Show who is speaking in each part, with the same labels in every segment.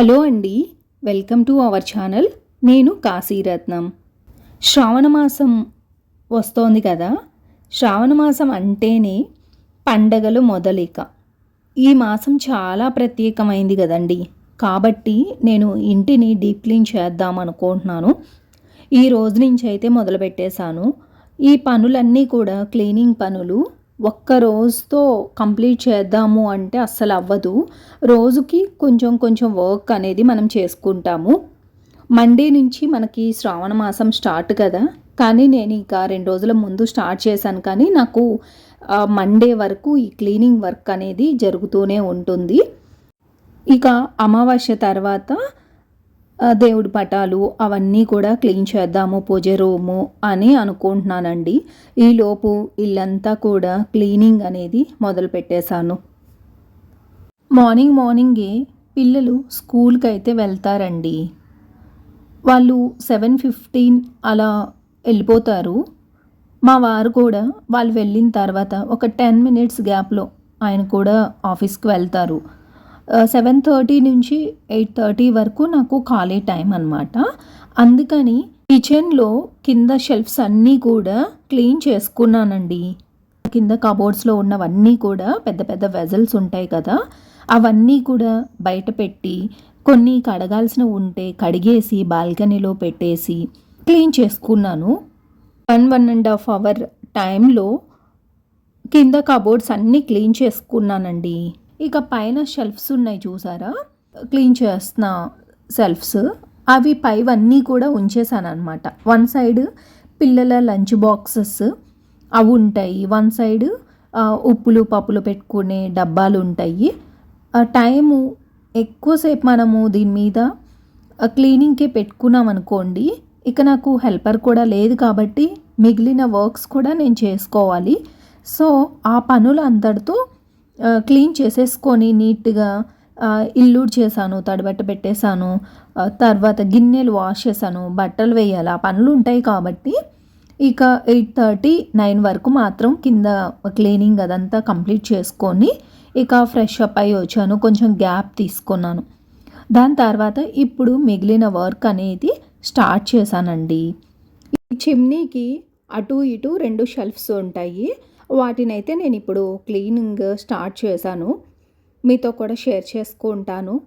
Speaker 1: Hello అండి welcome to our channel. నేను కాశీరత్నం శ్రావణ మాసం వస్తోంది కదా శ్రావణ మాసం అంటేనే పండగలు మొదలిక. ఈ మాసం చాలా ప్రత్యేకమైంది కదండి. కాబట్టి నేను ఇంటిని డీప్ క్లీన్ చేద్దాం అనుకుంటున్నాను. ఈ రోజు నుంచి అయితే మొదలుపెట్టేశాను. ఈ పనులన్నీ కూడా క్లీనింగ్ పనులు ఒక్క రోజుతో కంప్లీట్ చేద్దాము అంటే అస్సలు అవ్వదు. రోజుకి కొంచెం కొంచెం వర్క్ అనేది మనం చేసుకుంటాము. మండే నుంచి మనకి శ్రావణ మాసం స్టార్ట్ కదా. కానీ నేను ఇక రెండు రోజుల ముందు స్టార్ట్ చేశాను. కానీ నాకు మండే వరకు ఈ క్లీనింగ్ వర్క్ అనేది జరుగుతూనే ఉంటుంది. ఇక అమావాస్య తర్వాత దేవుడి పటాలు అవన్నీ కూడా క్లీన్ చేద్దాము పూజ రూము అని అనుకుంటున్నానండి. ఈలోపు ఇల్లంతా కూడా క్లీనింగ్ అనేది మొదలు పెట్టేశాను మార్నింగ్ మార్నింగే పిల్లలు స్కూల్కి అయితే వెళ్తారండి. వాళ్ళు సెవెన్ ఫిఫ్టీన్ అలా వెళ్ళిపోతారు. మా వారు కూడా వాళ్ళు వెళ్ళిన తర్వాత ఒక టెన్ మినిట్స్ గ్యాప్లో ఆయన కూడా ఆఫీస్కి వెళ్తారు. సెవెన్ థర్టీ నుంచి ఎయిట్ థర్టీ వరకు నాకు ఖాళీ టైం అనమాట అందుకని కిచెన్లో కింద షెల్ఫ్స్ అన్నీ కూడా క్లీన్ చేసుకున్నానండి. కింద కబోర్డ్స్లో ఉన్నవన్నీ కూడా పెద్ద పెద్ద వెజల్స్ ఉంటాయి కదా అవన్నీ కూడా బయట పెట్టి కొన్ని కడగాల్సిన ఉంటే కడిగేసి బాల్కనీలో పెట్టేసి క్లీన్ చేసుకున్నాను. One one and half hour టైంలో కింద కబోర్డ్స్ అన్నీ క్లీన్ చేసుకున్నానండి. ఇక పైన షెల్ఫ్స్ ఉన్నాయి చూసారా? క్లీన్ చేస్తున్న సెల్ఫ్స్ అవి పైవన్నీ కూడా ఉంచేసాను అనమాట వన్ సైడ్ పిల్లల లంచ్ బాక్సెస్ అవి ఉంటాయి. వన్ సైడ్ ఉప్పులు పప్పులు పెట్టుకునే డబ్బాలు ఉంటాయి. టైము ఎక్కువసేపు మనము దీని మీద క్లీనింగ్కే పెట్టుకున్నాం అనుకోండి ఇక నాకు హెల్పర్ కూడా లేదు కాబట్టి మిగిలిన వర్క్స్ కూడా నేను చేసుకోవాలి. సో ఆ పనులు అందరితో క్లీన్ చేసేసుకొని నీట్గా ఇల్లుడ్ చేశాను తడిబట్ట పెట్టేశాను తర్వాత గిన్నెలు వాష్ చేశాను బట్టలు వేయాలి ఆ పనులు ఉంటాయి కాబట్టి ఇక ఎయిట్ థర్టీ నైన్ వరకు మాత్రం కింద క్లీనింగ్ అదంతా కంప్లీట్ చేసుకొని ఇక ఫ్రెష్ అప్ అయ్యి వచ్చాను కొంచెం గ్యాప్ తీసుకున్నాను. దాని తర్వాత ఇప్పుడు మిగిలిన వర్క్ అనేది స్టార్ట్ చేశానండి. ఈ చిమ్నీకి అటు ఇటు రెండు షెల్ఫ్స్ ఉంటాయి. వాటినైతే నేను ఇప్పుడు క్లీనింగ్ స్టార్ట్ చేశాను. మీతో కూడా షేర్ చేసుకుంటాను.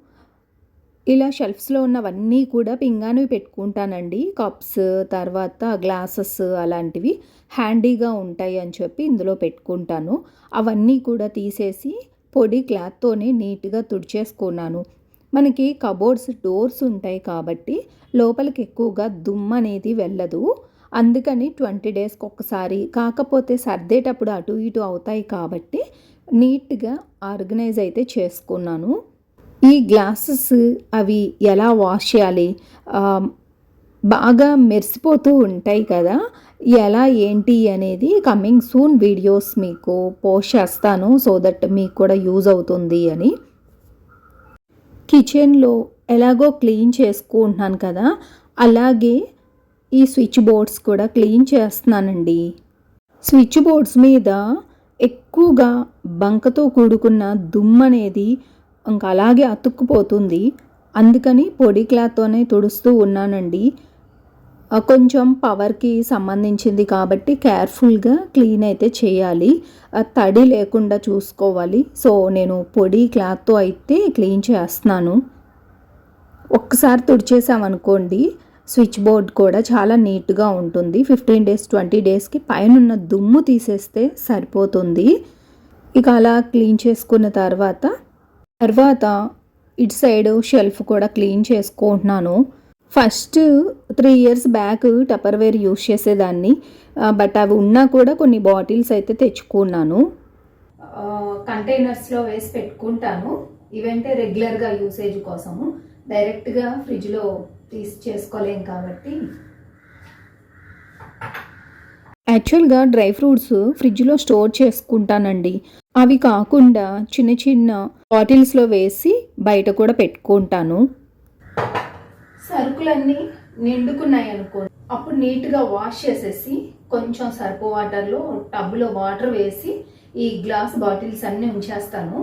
Speaker 1: ఇలా షెల్ఫ్స్లో ఉన్నవన్నీ కూడా పింగానివి పెట్టుకుంటానండి. కప్స్ తర్వాత గ్లాసెస్ అలాంటివి హ్యాండీగా ఉంటాయి అని చెప్పి ఇందులో పెట్టుకుంటాను. అవన్నీ కూడా తీసేసి పొడి క్లాత్తోనే నీట్గా తుడిచేసుకున్నాను. మనకి కబోర్డ్స్ డోర్స్ ఉంటాయి కాబట్టి లోపలికి ఎక్కువగా దుమ్ము అనేది వెళ్ళదు. అందుకని ట్వంటీ డేస్కి ఒక్కసారి కాకపోతే సర్దేటప్పుడు అటు ఇటు అవుతాయి కాబట్టి నీట్గా ఆర్గనైజ్ అయితే చేసుకున్నాను. ఈ గ్లాసెస్ అవి ఎలా వాష్ చేయాలి? బాగా మెరిసిపోతూ ఉంటాయి కదా ఎలా ఏంటి అనేది కమింగ్ సూన్ వీడియోస్ మీకు పోస్ట్ చేస్తాను సో దట్ మీకు కూడా యూజ్ అవుతుంది అని. కిచెన్లో ఎలాగో క్లీన్ చేసుకుంటున్నాను కదా అలాగే ఈ స్విచ్ బోర్డ్స్ కూడా క్లీన్ చేస్తున్నానండి. స్విచ్ బోర్డ్స్ మీద ఎక్కువగా బంకతో కూడుకున్న దుమ్ము అనేది ఇంకా అలాగే అతుక్కుపోతుంది. అందుకని పొడి క్లాత్తోనే తుడుస్తూ ఉన్నానండి. కొంచెం పవర్కి సంబంధించింది కాబట్టి కేర్ఫుల్గా క్లీన్ అయితే చేయాలి. తడి లేకుండా చూసుకోవాలి. సో నేను పొడి క్లాత్తో అయితే క్లీన్ చేస్తున్నాను. ఒక్కసారి తుడిచేసామనుకోండి స్విచ్ బోర్డ్ కూడా చాలా నీట్గా ఉంటుంది. ఫిఫ్టీన్ డేస్ ట్వంటీ డేస్కి పైన దుమ్ము తీసేస్తే సరిపోతుంది. ఇక అలా క్లీన్ చేసుకున్న తర్వాత తర్వాత ఇటు సైడ్ షెల్ఫ్ కూడా క్లీన్ చేసుకుంటున్నాను. First three years back Tupperware use చేసేదాన్ని. బట్ అవి ఉన్నా కూడా కొన్ని బాటిల్స్ అయితే తెచ్చుకున్నాను. కంటైనర్స్లో వేసి పెట్టుకుంటాను. ఇవంటే రెగ్యులర్గా యూసేజ్ కోసము. డైరెక్ట్గా ఫ్రిడ్జ్లో తీసి చేసుకోలేం కాబట్టి. యాక్చువల్గా డ్రై ఫ్రూట్స్ ఫ్రిడ్జ్లో స్టోర్ చేసుకుంటానండి. అవి కాకుండా చిన్న చిన్న బాటిల్స్లో వేసి బయట కూడా పెట్టుకుంటాను. సరుకులన్నీ నిండుకున్నాయి అనుకో అప్పుడు నీట్గా వాష్ చేసేసి కొంచెం సర్పు వాటర్లో టబ్లో వాటర్ వేసి ఈ గ్లాస్ బాటిల్స్ అన్నీ ఉంచేస్తాను.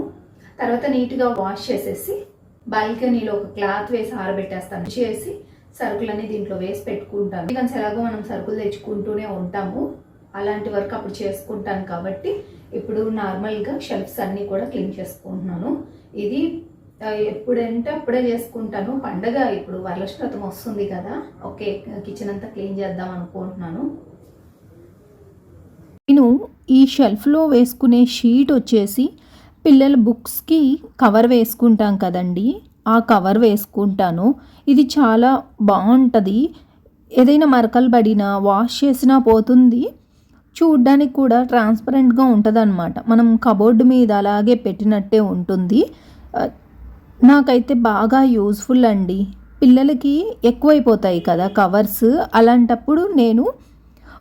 Speaker 1: తర్వాత నీట్గా వాష్ చేసేసి బాల్కనీలో ఒక క్లాత్ వేసి ఆరబెట్టేస్తాను. చేసి సరుకులన్నీ దీంట్లో వేసి పెట్టుకుంటాను. ఎందుకంటే ఎలాగో మనం సరుకులు తెచ్చుకుంటూనే ఉంటాము. అలాంటి వర్క్ అప్పుడు చేసుకుంటాను కాబట్టి ఇప్పుడు నార్మల్గా షెల్ఫ్స్ అన్నీ కూడా క్లీన్ చేసుకుంటున్నాను. ఇది ఎప్పుడంటే అప్పుడే చేసుకుంటాను. పండగ ఇప్పుడు వరలక్ష్మి వస్తుంది కదా ఓకే కిచెన్ అంతా క్లీన్ చేద్దాం అనుకుంటున్నాను. నేను ఈ షెల్ఫ్లో వేసుకునే షీట్ వచ్చేసి పిల్లల బుక్స్కి కవర్ వేసుకుంటాం కదండి. ఆ కవర్ వేసుకుంటాను. ఇది చాలా బాగుంటుంది ఏదైనా మరకలు పడినా వాష్ చేసినా పోతుంది. చూడ్డానికి కూడా ట్రాన్స్పరెంట్గా ఉంటుంది అనమాట మనం కబోర్డు మీద అలాగే పెట్టినట్టే ఉంటుంది. నాకైతే బాగా యూజ్ఫుల్ అండి. పిల్లలకి ఎక్కువైపోతాయి కదా కవర్స్. అలాంటప్పుడు నేను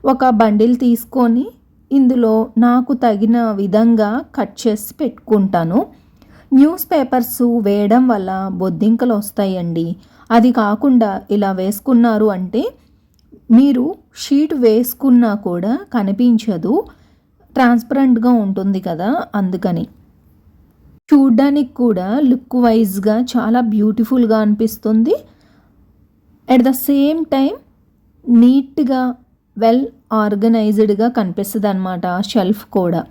Speaker 1: ఒక బండిల్ తీసుకొని ఇందులో నాకు తగిన విధంగా కట్ చేసి పెట్టుకుంటాను. న్యూస్ పేపర్స్ వేయడం వల్ల బొద్దింకలు వస్తాయండి. అది కాకుండా ఇలా వేసుకున్నారు అంటే మీరు షీట్ వేసుకున్నా కూడా కనిపించదు. ట్రాన్స్పరెంట్గా ఉంటుంది కదా అందుకని. చూడ్డానికి కూడా లుక్ వైజ్గా చాలా బ్యూటిఫుల్గా అనిపిస్తుంది. అట్ ద సేమ్ టైం నీట్గా వెల్ ఆర్గనైజ్డ్గా కనిపిస్తుంది అనమాట షెల్ఫ్ కూడా.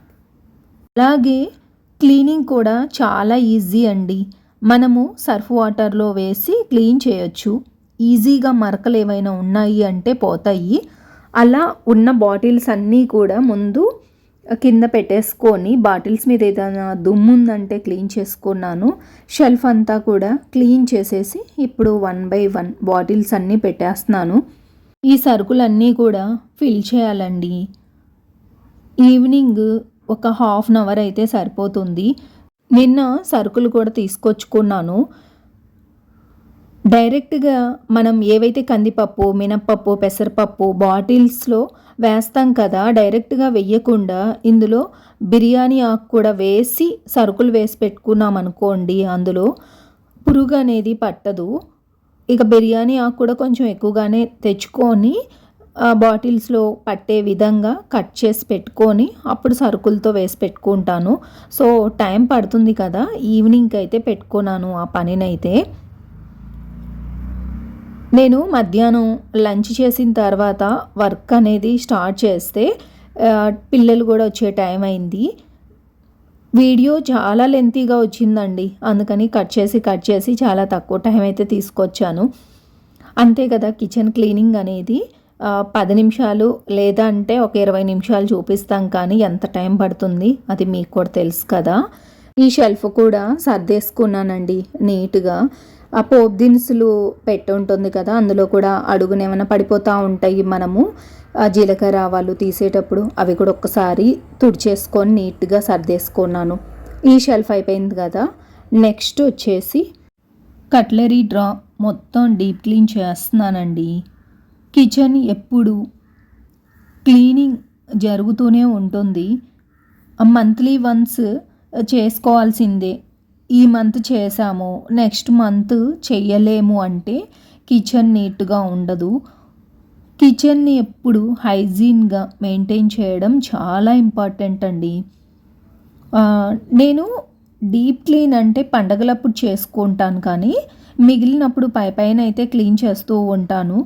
Speaker 1: అలాగే క్లీనింగ్ కూడా చాలా ఈజీ అండి. మనము సర్ఫ్ వాటర్లో వేసి క్లీన్ చేయొచ్చు. ఈజీగా మరకలు ఏమైనా ఉన్నాయి అంటే పోతాయి. అలా ఉన్న బాటిల్స్ అన్నీ కూడా ముందు కింద పెట్టేసుకొని బాటిల్స్ మీద ఏదైనా దుమ్ము ఉందంటే క్లీన్ చేసుకున్నాను. షెల్ఫ్ అంతా కూడా క్లీన్ చేసేసి ఇప్పుడు వన్ బై వన్ బాటిల్స్ అన్నీ పెట్టేస్తున్నాను. ఈ సరుకులన్నీ కూడా ఫిల్ చేయాలండి. ఈవినింగ్ ఒక హాఫ్ అన్ అవర్ అయితే సరిపోతుంది. నిన్న సరుకులు కూడా తీసుకొచ్చుకున్నాను. డైరెక్ట్గా మనం ఏవైతే కందిపప్పు మినప్పప్పు పెసరపప్పు బాటిల్స్లో వేస్తాం కదా డైరెక్ట్గా వేయకుండా ఇందులో బిర్యానీ ఆకు కూడా వేసి సరుకులు వేసి పెట్టుకున్నాం అనుకోండి అందులో పురుగు అనేది పట్టదు. ఇక బిర్యానీ ఆకు కూడా కొంచెం ఎక్కువగానే తెచ్చుకొని బాటిల్స్లో పట్టే విధంగా కట్ చేసి పెట్టుకొని అప్పుడు సరుకులతో వేసి పెట్టుకుంటాను. సో టైం పడుతుంది కదా ఈవినింగ్కి అయితే పెట్టుకున్నాను ఆ పనినైతే. నేను మధ్యాహ్నం లంచ్ చేసిన తర్వాత వర్క్ అనేది స్టార్ట్ చేస్తే పిల్లలు కూడా వచ్చే టైం అయింది. వీడియో చాలా లెంతీగా వచ్చిందండి. అందుకని కట్ చేసి కట్ చేసి చాలా తక్కువ టైం అయితే తీసుకొచ్చాను. అంతే కదా కిచెన్ క్లీనింగ్ అనేది పది నిమిషాలు లేదా అంటే ఒక ఇరవై నిమిషాలు చూపిస్తాం కానీ ఎంత టైం పడుతుంది అది మీకు కూడా తెలుసు కదా. ఈ షెల్ఫ్ కూడా సర్దేసుకున్నానండి నీట్గా. ఆ పోపు దినుసులు పెట్టి ఉంటుంది కదా అందులో కూడా అడుగున ఏమైనా పడిపోతూ ఉంటాయి మనము. జీలకర్ర ఆవాలు తీసేటప్పుడు అవి కూడా ఒక్కసారి తుడిచేసుకొని నీట్గా సర్దేసుకున్నాను. ఈ షెల్ఫ్ అయిపోయింది కదా. నెక్స్ట్ వచ్చేసి కట్లరీ డ్రా మొత్తం డీప్ క్లీన్ చేస్తున్నానండి. కిచెన్ ఎప్పుడు క్లీనింగ్ జరుగుతూనే ఉంటుంది. మంత్లీ వన్స్ చేసుకోవాల్సిందే. ఈ మంత్ చేసాము నెక్స్ట్ మంత్ చెయ్యలేము అంటే కిచెన్ నీట్గా ఉండదు. కిచెన్ని ఎప్పుడు హైజీన్గా మెయింటైన్ చేయడం చాలా ఇంపార్టెంట్ అండి. నేను డీప్ క్లీన్ అంటే పండగలప్పుడు చేసుకుంటాను కానీ మిగిలినప్పుడు పై పైన అయితే క్లీన్ చేస్తూ ఉంటాను.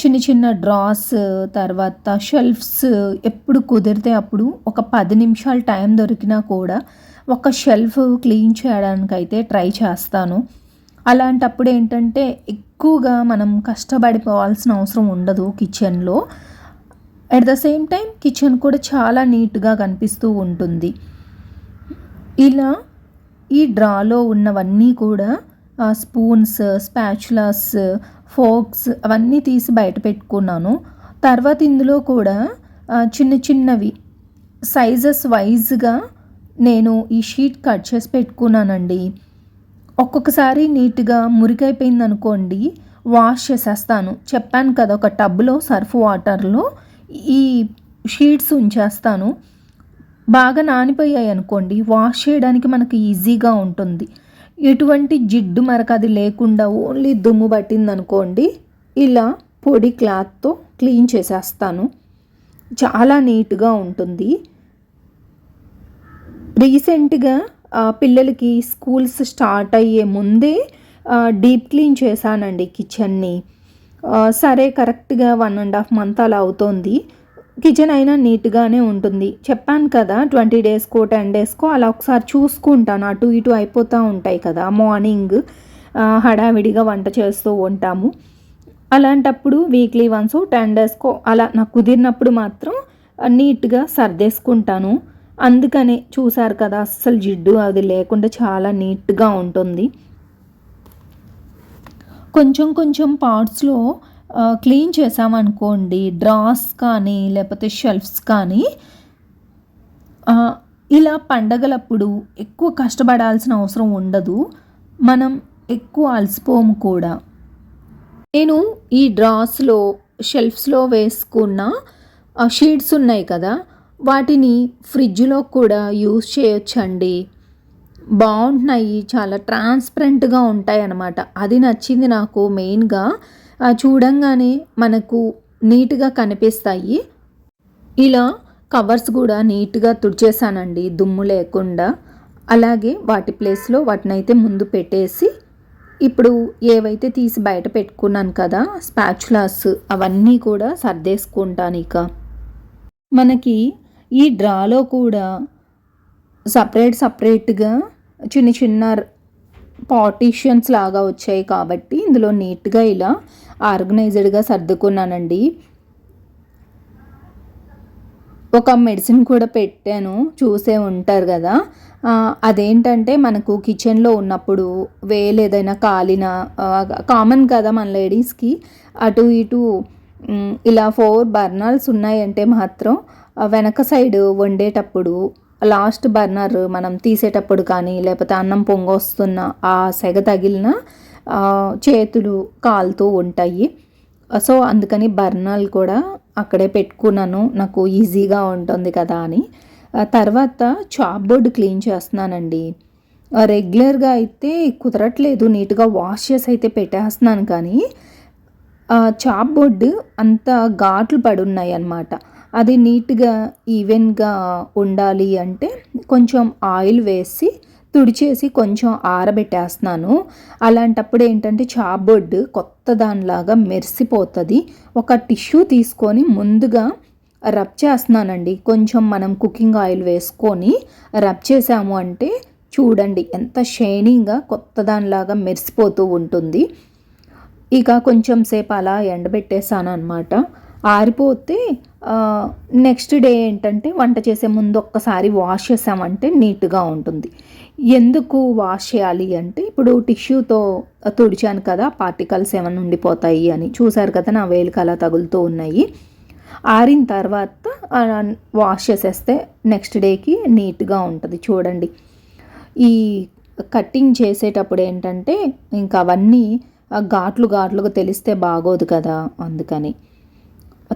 Speaker 1: చిన్న చిన్న డ్రాస్ తర్వాత షెల్ఫ్స్ ఎప్పుడు కుదిరితే అప్పుడు ఒక పది నిమిషాలు టైం దొరికినా కూడా ఒక షెల్ఫ్ క్లీన్ చేయడానికైతే ట్రై చేస్తాను. అలాంటప్పుడు ఏంటంటే ఎక్కువగా మనం కష్టపడిపోవాల్సిన అవసరం ఉండదు కిచెన్లో. At the same time kitchen కూడా చాలా నీట్గా కనిపిస్తూ ఉంటుంది. ఇలా ఈ డ్రాలో ఉన్నవన్నీ కూడా స్పూన్స్ స్పాచులాస్ ఫోక్స్ అవన్నీ తీసి బయట పెట్టుకున్నాను. తర్వాత ఇందులో కూడా చిన్న చిన్నవి సైజెస్ వైజ్గా నేను ఈ షీట్ కట్ చేసి పెట్టుకున్నానండి. ఒక్కొక్కసారి నీట్గా మురికైపోయింది అనుకోండి వాష్ చేసేస్తాను. చెప్పాను కదా ఒక టబ్లో సర్ఫ్ వాటర్లో ఈ షీట్స్ ఉంచేస్తాను. బాగా నానిపోయాయి అనుకోండి వాష్ చేయడానికి మనకు ఈజీగా ఉంటుంది. ఎటువంటి జిడ్డు మరక అది లేకుండా ఓన్లీ దుమ్ము పట్టింది అనుకోండి ఇలా పొడి క్లాత్తో క్లీన్ చేసేస్తాను. చాలా నీట్గా ఉంటుంది. రీసెంట్గా పిల్లలకి స్కూల్స్ స్టార్ట్ అయ్యే ముందే డీప్ క్లీన్ చేశానండి కిచెన్ని. సరే కరెక్ట్గా వన్ అండ్ హాఫ్ మంత్ అలా అవుతోంది. కిచెన్ అయినా నీట్గానే ఉంటుంది. చెప్పాను కదా ట్వంటీ డేస్కో టెన్ డేస్కో అలా ఒకసారి చూసుకుంటాను. అటు ఇటు అయిపోతూ ఉంటాయి కదా మార్నింగ్ హడావిడిగా వంట చేస్తూ ఉంటాము. అలాంటప్పుడు వీక్లీ వన్స్ టెన్ డేస్కో అలా నాకు కుదిరినప్పుడు మాత్రం నీట్గా సర్దేసుకుంటాను. అందుకనే చూసారు కదా అస్సలు జిడ్డు అది లేకుండా చాలా నీట్గా ఉంటుంది. కొంచెం కొంచెం పార్ట్స్లో క్లీన్ చేసామనుకోండి డ్రాస్ కానీ లేకపోతే షెల్ఫ్స్ కానీ ఇలా పండగలప్పుడు ఎక్కువ కష్టపడాల్సిన అవసరం ఉండదు. మనం ఎక్కువ అలసిపోము కూడా. నేను ఈ డ్రాస్లో షెల్ఫ్స్లో వేసుకున్న షీట్స్ ఉన్నాయి కదా వాటిని ఫ్రిడ్జ్లో కూడా యూస్ చేయొచ్చండి. బాగుంటున్నాయి చాలా ట్రాన్స్పరెంట్గా ఉంటాయి అన్నమాట అది నచ్చింది నాకు మెయిన్గా. చూడంగానే మనకు నీట్గా కనిపిస్తాయి. ఇలా కవర్స్ కూడా నీట్గా తుడిచేసానండి దుమ్ము లేకుండా. అలాగే వాటి ప్లేస్లో వాటినైతే ముందు పెట్టేసి ఇప్పుడు ఏవైతే తీసి బయట పెట్టుకున్నాను కదా స్పాచులాస్ అవన్నీ కూడా సర్దేసుకుంటాను ఇక. మనకి ఈ డ్రాలో కూడా సపరేట్ సపరేట్గా చిన్న చిన్న పార్టీషన్స్ లాగా వచ్చాయి కాబట్టి ఇందులో నీట్గా ఇలా ఆర్గనైజ్డ్గా సర్దుకున్నానండి. ఒక మెడిసిన్ కూడా పెట్టాను చూసే ఉంటారు కదా. అదేంటంటే మనకు కిచెన్లో ఉన్నప్పుడు వేలు ఏదైనా కాలిన కామన్ కదా మన లేడీస్కి. అటు ఇటు ఇలా ఫోర్ బర్నర్స్ ఉన్నాయంటే మాత్రం వెనక సైడ్ వండేటప్పుడు లాస్ట్ బర్నర్ మనం తీసేటప్పుడు కానీ లేకపోతే అన్నం పొంగొస్తున్న ఆ సెగ తగిలిన చేతులు కాలుతూ ఉంటాయి. సో అందుకని బర్నర్లు కూడా అక్కడే పెట్టుకున్నాను. నాకు ఈజీగా ఉంటుంది కదా అని. తర్వాత చాప్ బోర్డ్ క్లీన్ చేస్తున్నానండి. రెగ్యులర్గా అయితే కుదరట్లేదు. నీట్గా వాష్ చేసి అయితే పెట్టేస్తున్నాను కానీ చాప్ బోర్డు అంత ఘాట్లు పడున్నాయి అన్నమాట అది నీట్గా ఈవెన్గా ఉండాలి అంటే కొంచెం ఆయిల్ వేసి తుడిచేసి కొంచెం ఆరబెట్టేస్తున్నాను. అలాంటప్పుడు ఏంటంటే చాప్ కొత్త దానిలాగా మెరిసిపోతుంది. ఒక టిష్యూ తీసుకొని ముందుగా రబ్ చేస్తున్నానండి. కొంచెం మనం కుకింగ్ ఆయిల్ వేసుకొని రబ్ చేసాము అంటే చూడండి ఎంత షైనింగ్గా కొత్త దానిలాగా మెరిసిపోతూ ఉంటుంది. ఇక కొంచెం సేపు అలా ఎండబెట్టేసాను అనమాట ఆరిపోతే నెక్స్ట్ డే ఏంటంటే వంట చేసే ముందు ఒక్కసారి వాష్ చేసామంటే నీట్గా ఉంటుంది. ఎందుకు వాష్ చేయాలి అంటే ఇప్పుడు టిష్యూతో తుడిచాను కదా పార్టికల్స్ ఏమైనా ఉండిపోతాయి అని. చూశారు కదా నా వేలుకి అలా తగులుతూ ఉన్నాయి. ఆరిన తర్వాత వాష్ చేసేస్తే నెక్స్ట్ డేకి నీట్గా ఉంటుంది. చూడండి. ఈ కట్టింగ్ చేసేటప్పుడు ఏంటంటే ఇంకా అవన్నీ ఘాట్లు ఘాట్లుగా తెలిస్తే బాగోదు కదా అందుకని.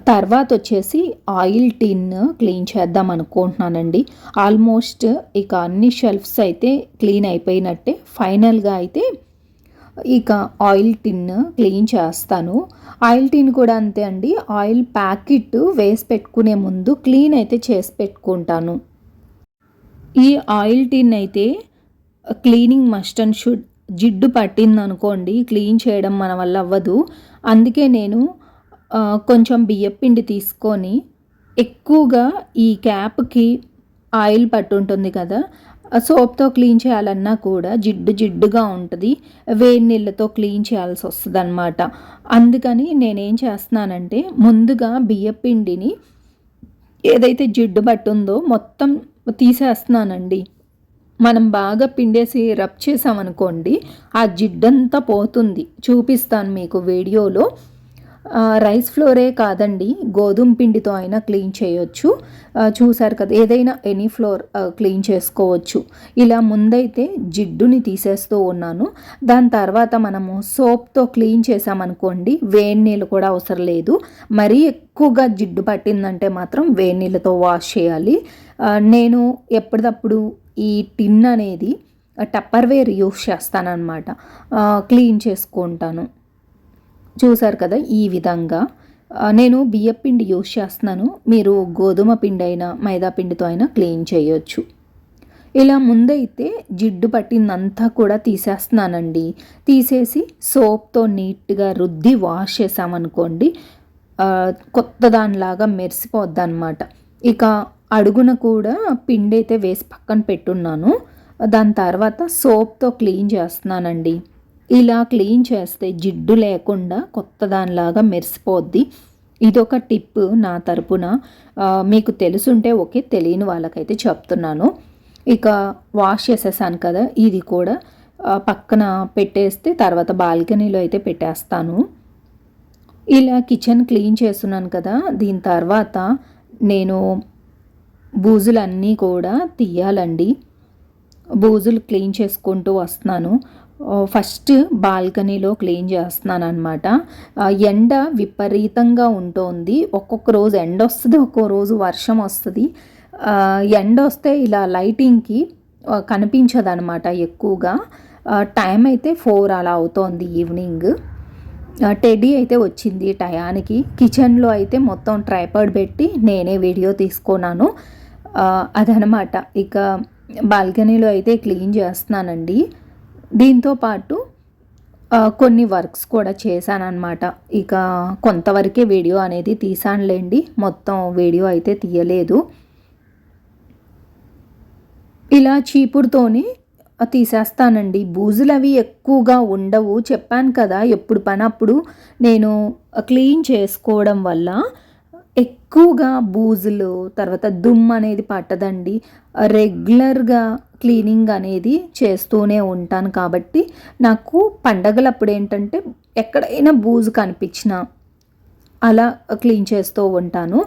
Speaker 1: తర్వాత వచ్చేసి ఆయిల్ టిన్ క్లీన్ చేద్దాం అనుకుంటున్నానండి. ఆల్మోస్ట్ ఇక అన్ని షెల్ఫ్స్ అయితే క్లీన్ అయిపోయినట్టే. ఫైనల్గా అయితే ఇక ఆయిల్ టిన్ క్లీన్ చేస్తాను. ఆయిల్ టిన్ కూడా అంతే అండి. ఆయిల్ ప్యాకెట్ వేసి పెట్టుకునే ముందు క్లీన్ అయితే చేసి పెట్టుకుంటాను. ఈ ఆయిల్ టిన్ అయితే క్లీనింగ్ మస్ట్ అండ్ షుడ్ జిడ్డు పట్టింది అనుకోండి క్లీన్ చేయడం మన వల్ల అవ్వదు. అందుకే నేను కొంచెం బియ్యపిండి తీసుకొని ఎక్కువగా ఈ క్యాప్కి ఆయిల్ పట్టుంటుంది కదా సోప్తో క్లీన్ చేయాలన్నా కూడా జిడ్డు జిడ్డుగా ఉంటుంది వేడి నీళ్ళతో క్లీన్ చేయాల్సి వస్తుంది అనమాట అందుకని నేనేం చేస్తున్నానంటే ముందుగా బియ్యపిండిని ఏదైతే జిడ్డు పట్టుందో మొత్తం తీసేస్తున్నానండి. మనం బాగా పిండేసి రబ్ చేసామనుకోండి ఆ జిడ్డంతా పోతుంది. చూపిస్తాను మీకు వీడియోలో. రైస్ ఫ్లోరే కాదండి గోధుమ పిండితో అయినా క్లీన్ చేయొచ్చు. చూసారు కదా ఏదైనా ఎనీ ఫ్లోర్ క్లీన్ చేసుకోవచ్చు. ఇలా ముందైతే జిడ్డుని తీసేస్తూ ఉన్నాను. దాని తర్వాత మనము సోప్తో క్లీన్ చేసామనుకోండి వేడి నీళ్ళు కూడా అవసరం లేదు. మరీ ఎక్కువగా జిడ్డు పట్టిందంటే మాత్రం వేడి నీళ్ళతో వాష్ చేయాలి. నేను ఎప్పటికప్పుడు ఈ టిన్ అనేది టప్పర్వేర్ యూస్ చేస్తానన్నమాట. క్లీన్ చేసుకుంటాను. చూసారు కదా ఈ విధంగా. నేను బియ్యపిండి యూస్ చేస్తున్నాను. మీరు గోధుమ పిండి అయినా మైదా పిండితో అయినా క్లీన్ చేయొచ్చు. ఇలా ముందైతే జిడ్డు పట్టిందంతా కూడా తీసేస్తున్నానండి. తీసేసి సోప్తో నీట్గా రుద్ది వాష్ చేసామనుకోండి కొత్త దానిలాగా మెరిసిపోద్ది అనమాట ఇక అడుగున కూడా పిండి అయితే వేసి పక్కన పెట్టున్నాను. దాని తర్వాత సోప్తో క్లీన్ చేస్తున్నానండి. ఇలా క్లీన్ చేస్తే జిడ్డు లేకుండా కొత్త దానిలాగా మెరిసిపోద్ది. ఇదొక టిప్ నా తరపున. మీకు తెలుసుంటే ఓకే తెలియని వాళ్ళకైతే చెప్తున్నాను. ఇక వాష్ చేసేసాను కదా ఇది కూడా. పక్కన పెట్టేస్తే తర్వాత బాల్కనీలో అయితే పెట్టేస్తాను. ఇలా కిచెన్ క్లీన్ చేస్తున్నాను కదా దీని తర్వాత నేను బూజులన్నీ కూడా తీయాలండి. బూజులు క్లీన్ చేసుకుంటూ వస్తున్నాను. ఫస్ట్ బాల్కనీలో క్లీన్ చేస్తున్నాను అనమాట ఎండ విపరీతంగా ఉంటుంది. ఒక్కొక్క రోజు ఎండ వస్తుంది ఒక్కో రోజు వర్షం వస్తుంది. ఎండ వస్తే ఇలా లైటింగ్కి కనిపించదు అనమాట ఎక్కువగా. టైం అయితే ఫోర్ అలా అవుతోంది ఈవినింగ్. టెడీ టెడ్డీ అయితే వచ్చింది టయానికి. కిచెన్లో అయితే మొత్తం ట్రైపాడ్ పెట్టి నేనే వీడియో తీసుకున్నాను అదనమాట ఇక బాల్కనీలో అయితే క్లీన్ చేస్తున్నానండి. దీంతో పాటు కొన్ని వర్క్స్ కూడా చేశానన్నమాట. ఇక కొంతవరకే వీడియో అనేది తీసానులేండి మొత్తం వీడియో అయితే తీయలేదు. ఇలా చీపుడుతోనే తీసేస్తానండి. బూజులు అవి ఎక్కువగా ఉండవు. చెప్పాను కదా ఎప్పుడు పని అప్పుడు నేను క్లీన్ చేసుకోవడం వల్ల ఎక్కువగా బూజులు తర్వాత దుమ్ము అనేది పట్టదండి. రెగ్యులర్గా క్లీనింగ్ అనేది చేస్తూనే ఉంటాను కాబట్టి నాకు పండగలప్పుడు ఏంటంటే ఎక్కడైనా బూజు కనిపించినా అలా క్లీన్ చేస్తూ ఉంటాను.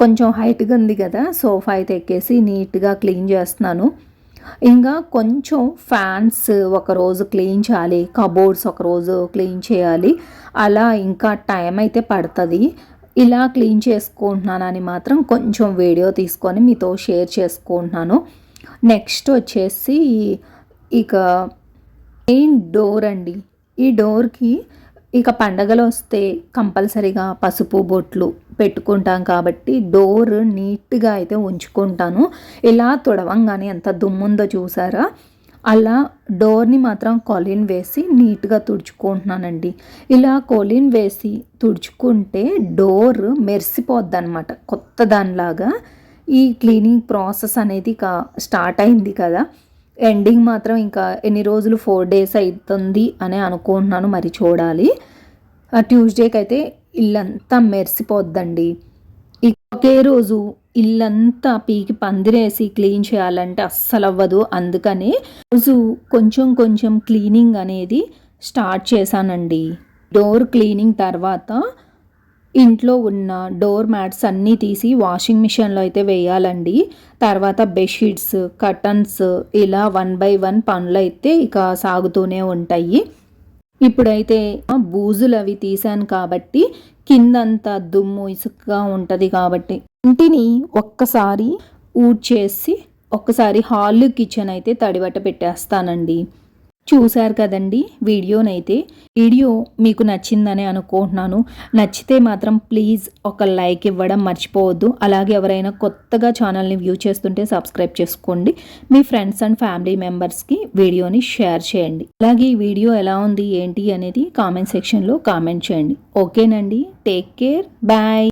Speaker 1: కొంచెం హైట్గా ఉంది కదా సోఫా అయితే ఎక్కేసి నీట్గా క్లీన్ చేస్తున్నాను. ఇంకా కొంచెం ఫ్యాన్స్ ఒకరోజు క్లీన్ చేయాలి కబోర్డ్స్ ఒకరోజు క్లీన్ చేయాలి. అలా ఇంకా టైం అయితే పడుతుంది. ఇలా క్లీన్ చేసుకుంటున్నానని మాత్రం కొంచెం వీడియో తీసుకొని మీతో షేర్ చేసుకుంటున్నాను. నెక్స్ట్ వచ్చేసి ఇక మెయిన్ డోర్ అండి. ఈ డోర్కి ఇక పండగలు వస్తే కంపల్సరీగా పసుపు బొట్లు పెట్టుకుంటాం కాబట్టి డోర్ నీట్గా అయితే ఉంచుకుంటాను. ఇలా తుడవంగానే ఎంత దుమ్ముందో చూసారా? అలా డోర్ని మాత్రం కొలిన్ వేసి నీట్గా తుడుచుకుంటున్నానండి. ఇలా కొలిన్ వేసి తుడుచుకుంటే డోర్ మెరిసిపోద్ది అనమాట కొత్త దానిలాగా ఈ క్లీనింగ్ ప్రాసెస్ అనేది కా స్టార్ట్ అయింది కదా. ఎండింగ్ మాత్రం ఇంకా ఎన్ని రోజులు ఫోర్ డేస్ అవుతుంది అని అనుకుంటున్నాను మరి చూడాలి. ఆ ట్యూస్డేకి అయితే ఇల్లంతా మెరిసిపోద్దండి. ఒకే రోజు ఇల్లంతా పీకి పందిరేసి క్లీన్ చేయాలంటే అస్సలు అవ్వదు అందుకనే రోజు కొంచెం కొంచెం క్లీనింగ్ అనేది స్టార్ట్ చేశానండి. డోర్ క్లీనింగ్ తర్వాత ఇంట్లో ఉన్న డోర్ మ్యాట్స్ అన్నీ తీసి వాషింగ్ మిషన్లో అయితే వేయాలండి. తర్వాత బెడ్షీట్స్ కర్టన్స్ ఇలా వన్ బై వన్ పనులు అయితే ఇక సాగుతూనే ఉంటాయి. ఇప్పుడైతే బూజులు అవి తీసాను కాబట్టి కిందంతా దుమ్ము ఇసుకగా ఉంటుంది కాబట్టి ఇంటిని ఒక్కసారి ఊడ్చేసి ఒక్కసారి హాల్ కిచెన్ అయితే తడిబట్ట పెట్టేస్తానండి. చూశారు కదండి వీడియోనైతే. వీడియో మీకు నచ్చిందని అనుకుంటున్నాను. నచ్చితే మాత్రం ప్లీజ్ ఒక లైక్ ఇవ్వడం మర్చిపోవద్దు. అలాగే ఎవరైనా కొత్తగా ఛానల్ని వ్యూ చేస్తుంటే సబ్స్క్రైబ్ చేసుకోండి. మీ ఫ్రెండ్స్ అండ్ ఫ్యామిలీ మెంబర్స్కి వీడియోని షేర్ చేయండి. అలాగే ఈ వీడియో ఎలా ఉంది ఏంటి అనేది కామెంట్ సెక్షన్లో కామెంట్ చేయండి. ఓకేనండి. Take care. బాయ్.